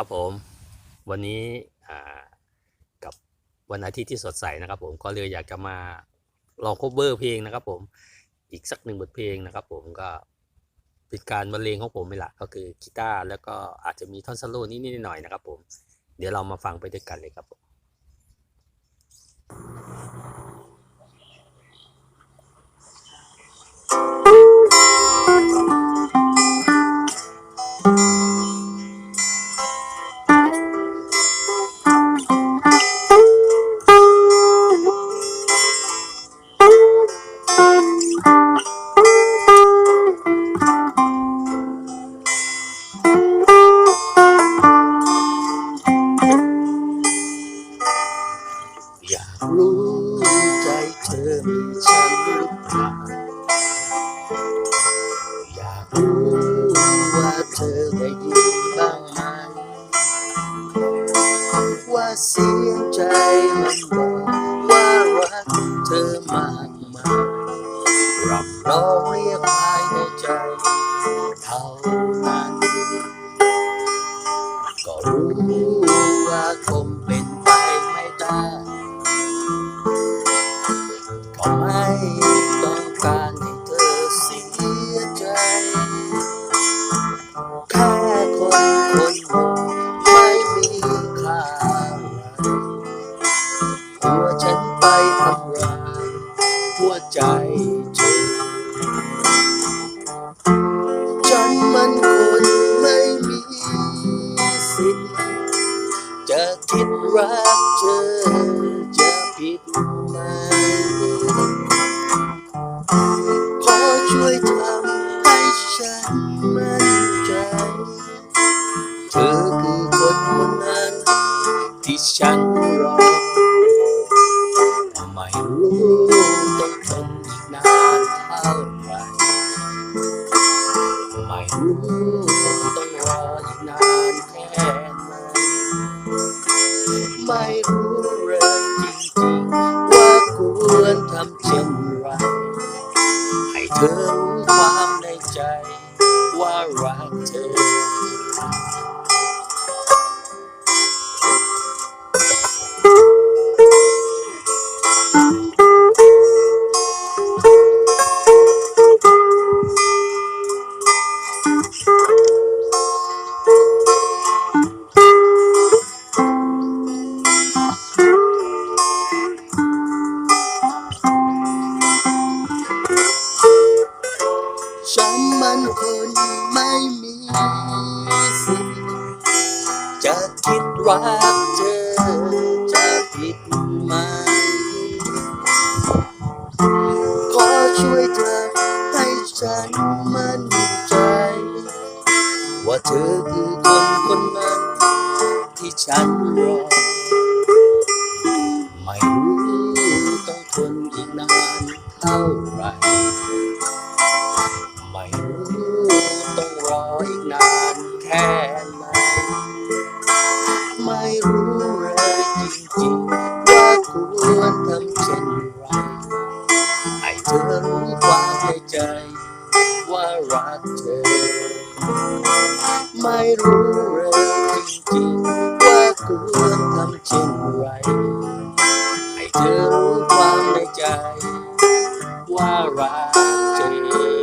ครับผม วันนี้กับวันอาทิตย์ที่สดใสนะครับ ผมก็เลยอยากจะมาลองโคเบอร์เพลงนะครับ ผมอีกสักหนึ่งบทเพลงนะครับ ผมก็เป็นการบรรเลงของผมไม่ละก็คือกีตาร์แล้วก็อาจจะมีท่อนสโลนิดๆหน่อยๆนะครับ ผมเดี๋ยวเรามาฟังไปด้วยกันเลยครับผม อยากรู้ใจเธอมีฉันหรือเปล่าอยากรู้ว่าเธอได้ยินบ้างไหมว่าเสียงใจมันบอกว่ารักเธอมากมายรับรองเรียกภายในใจเท่า ทำร้ายหัวใจเธอฉันมันคนไม่มีสิทธิ์จะคิดรักเธอจะผิดไหมขอช่วยทำให้ฉันมั่นใจ เธอคือคนคนนั้นที่ฉัน รู้ต้องทนอีกนานเท่าไหรไม่รู้ต้องรออีกนานแค่ไหนไม่รู้เลยจริงๆว่าควรทำเช่นไรให้เธอรู้ความในใจว่ารักเธอ คนไม่มีสิทธิ์จะคิดรักเธอจะผิดไหมขอช่วยเธอให้ฉันมั่นใจ ว่าเธอคือคนคนนั้นที่ฉันรอ ไม่รู้ต้องทนอีกนานเท่าไหร ความในใจว่ารักเธอ ไม่รู้เลยจริงๆว่าควรทำเช่นไรให้เธอรู้ความในใจว่ารักเธอ